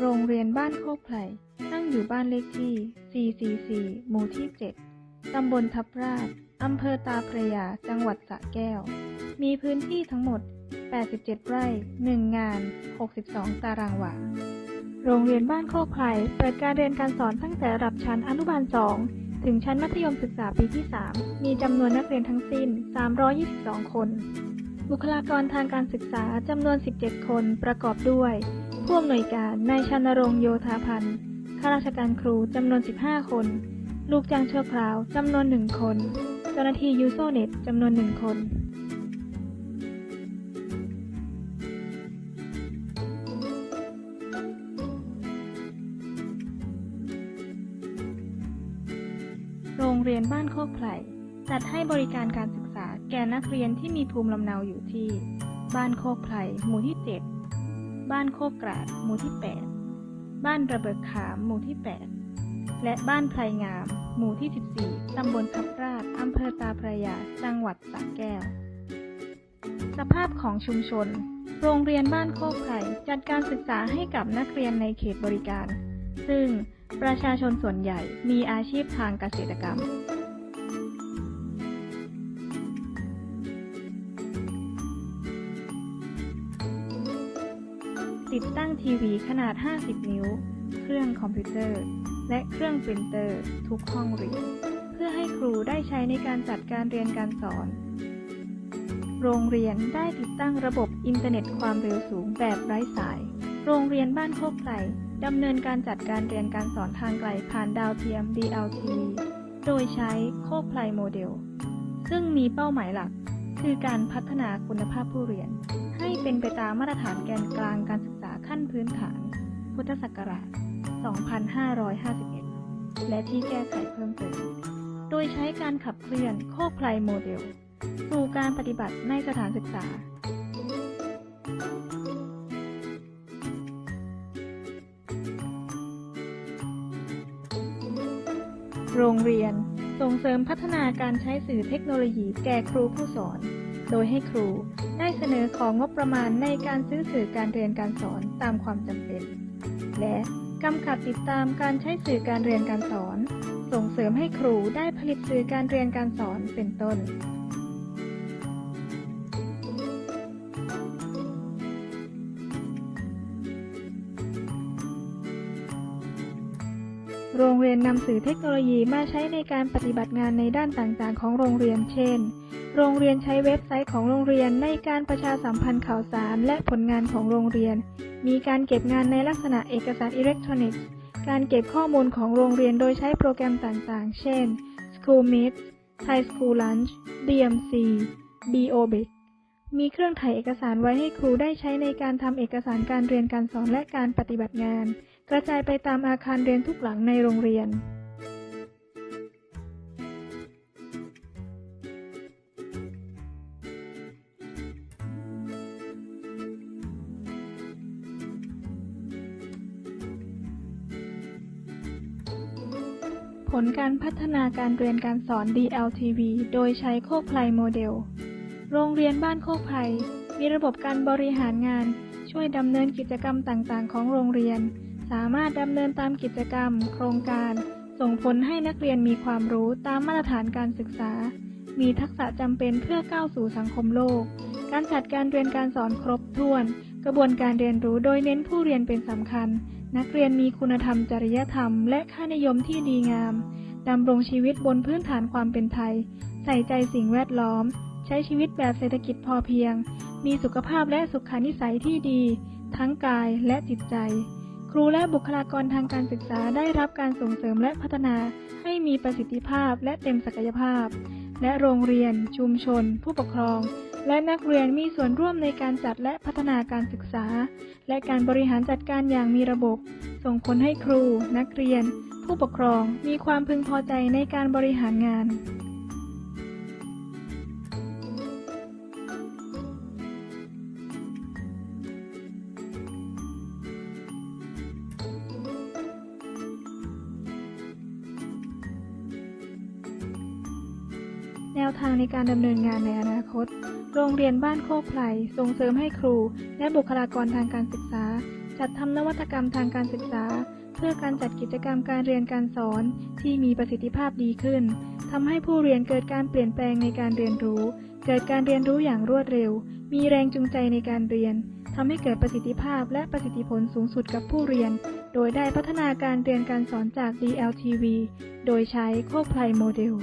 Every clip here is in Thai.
โรงเรียนบ้านโคกไผ่ตั้งอยู่บ้านเลขที่ 444 หมู่ที่ 7 ตำบลทับราช อำเภอตาพระยา จังหวัดสระแก้ว มีพื้นที่ทั้งหมด 87 ไร่ 1 งาน 62 ตารางวา โรงเรียนบ้านโคกไผ่เปิดการเรียนการสอนตั้งแต่ระดับชั้นอนุบาล 2 ถึงชั้นมัธยมศึกษาปีที่ 3 มีจำนวนนักเรียนทั้งสิ้น 322 คน บุคลากรทางการศึกษาจำนวน 17 คนประกอบด้วย ผู้อำนวยการนายชนรงค์โยธาพันธ์ข้าราชการครูจำนวน 15 คน ลูกจ้างชั่วคราวจำนวน 1 คน เจ้าหน้าที่ยูโซเน็ตจำนวน 1 คนโรงเรียนบ้านโคกไผ่จัดให้บริการการศึกษาแก่นักเรียนที่มีภูมิลำเนาอยู่ที่ บ้านโคกไผ่หมู่ที่ 7 บ้านโคกกราดหมู่ที่ 8 บ้านระเบิดขามหมู่ที่ 8 และบ้านไพรงาม หมู่ที่ 14 ตำบลทับราชอำเภอตาพระยา จังหวัดสระแก้ว สภาพของชุมชน โรงเรียนบ้านโคกไผ่จัดการศึกษาให้กับนักเรียนในเขตบริการ ซึ่งประชาชนส่วนใหญ่มีอาชีพทางเกษตรกรรม ติดตั้งทีวีขนาด 50 นิ้ว เครื่องคอมพิวเตอร์ และเครื่องปรินเตอร์ ทุกห้องเรียน เพื่อให้ครูได้ใช้ในการจัดการเรียนการสอน โรงเรียนได้ติดตั้งระบบอินเทอร์เน็ตความเร็วสูงแบบไร้สาย โรงเรียนบ้านโคกไผ่ดำเนินการจัดการเรียนการสอนทางไกลผ่านดาวเทียม (D.L.T.) โดยใช้โคกไผ่โมเดล ซึ่งมีเป้าหมายหลัก คือการพัฒนาคุณภาพผู้เรียน ให้เป็นไปตามมาตรฐานแกนกลางการศึกษา ขั้นพื้นฐาน พุทธศักราช 2551 และที่แก้ไขเพิ่มเติม โดยใช้การขับเคลื่อนโคกไพลโมเดล สู่การปฏิบัติในสถานศึกษาโรงเรียนส่งเสริมพัฒนาการใช้สื่อเทคโนโลยีแก่ครูผู้สอน โดยให้ครู ได้เสนอของงบประมาณในการซื้อสื่อการเรียนการสอนตามความจำเป็น และกำกับติดตามการใช้สื่อการเรียนการสอน ส่งเสริมให้ครูได้ผลิตสื่อการเรียนการสอนเป็นต้น โรงเรียนนำสื่อเทคโนโลยีมาใช้ในการปฏิบัติงานในด้านต่างๆ ของโรงเรียน เช่น โรงเรียนใช้เว็บไซต์ของโรงเรียนในการประชาสัมพันธ์ข่าวสารและผลงานของโรงเรียน มีการเก็บงานในลักษณะเอกสารอิเล็กทรอนิกส์ การเก็บข้อมูลของโรงเรียนโดยใช้โปรแกรมต่างๆ เช่น Schoolmeet Thai School Lunch DMC BOBIC มีเครื่องถ่ายเอกสารไว้ให้ครูได้ใช้ในการทำเอกสารการเรียนการสอนและการปฏิบัติงาน กระจายไปตามอาคารเรียนทุกหลังในโรงเรียน ผลการพัฒนาการเรียนการสอน DLTV โดยใช้โคกไพลโมเดล โรงเรียนบ้านโคกไพรมีระบบการบริหารงาน ช่วยดำเนินกิจกรรมต่างๆ ของโรงเรียน สามารถดำเนินตามกิจกรรม โครงการ ส่งผลให้นักเรียนมีความรู้ตามมาตรฐานการศึกษา มีทักษะจำเป็นเพื่อก้าวสู่สังคมโลก การจัดการเรียนการสอนครบถ้วน กระบวนการเรียนรู้โดยเน้นผู้เรียนเป็นสำคัญ นักเรียนมีคุณธรรมจริยธรรม และค่านิยมที่ดีงามดำรงชีวิตบนพื้นฐานความเป็นไทย ใส่ใจสิ่งแวดล้อม ใช้ชีวิตแบบเศรษฐกิจพอเพียง มีสุขภาพและสุขานิสัยที่ดี ทั้งกายและจิตใจ ครูและบุคลากรทางการศึกษาได้รับการส่งเสริมและพัฒนาให้มีประสิทธิภาพและเต็มศักยภาพ และโรงเรียน ชุมชน ผู้ปกครอง และนักเรียนมีส่วนร่วมในการจัดและพัฒนาการศึกษา และการบริหารจัดการอย่างมีระบบ ส่งผลให้ครู นักเรียน ผู้ปกครอง มีความพึงพอใจในการบริหารงาน วทางในการดำเนินงานในอนาคต โรงเรียนบ้านโคกไพรส่งเสริมให้ครู และบุคลากรทางการศึกษา จัดทำนวัตกรรมทางการศึกษา เพื่อการจัดกิจกรรมการเรียนการสอนที่มีประสิทธิภาพดีขึ้นทำให้ผู้เรียนเกิดการเปลี่ยนแปลงในการเรียนรู้ เกิดการเรียนรู้อย่างรวดเร็ว มีแรงจูงใจในการเรียนทำให้เกิดประสิทธิภาพและประสิทธิผลสูงสุดกับผู้เรียน โดยได้พัฒนาการเรียนการสอนจาก DLTV โดยใช้โคกไพรโมเดล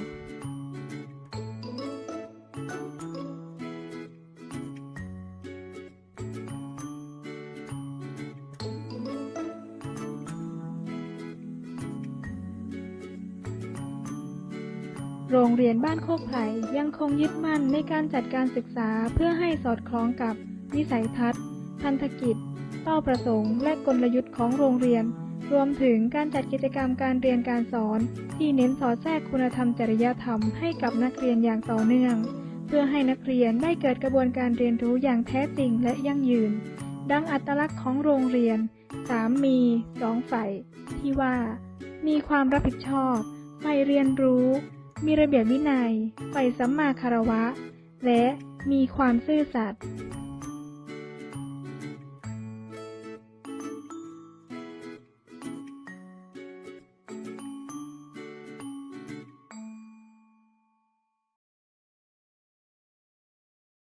โรงเรียนบ้านโคกไผ่ยังคงยึดมั่นในการจัดการศึกษาเพื่อให้สอดคล้องกับวิสัยทัศน์ พันธกิจ เป้าประสงค์ และกลยุทธ์ของโรงเรียน รวมถึงการจัดกิจกรรมการเรียนการสอน ที่เน้นสอดแทรกคุณธรรมจริยธรรมให้กับนักเรียนอย่างต่อเนื่อง เพื่อให้นักเรียนได้เกิดกระบวนการเรียนรู้อย่างแท้จริงและยั่งยืน ดังอัตลักษณ์ของโรงเรียน3มี2ฝ่ายที่ว่า มีความรับผิดชอบใฝ่เรียนรู้ มีระเบียบวินัยใฝ่สัมมาคารวะ และมีความซื่อสัตย์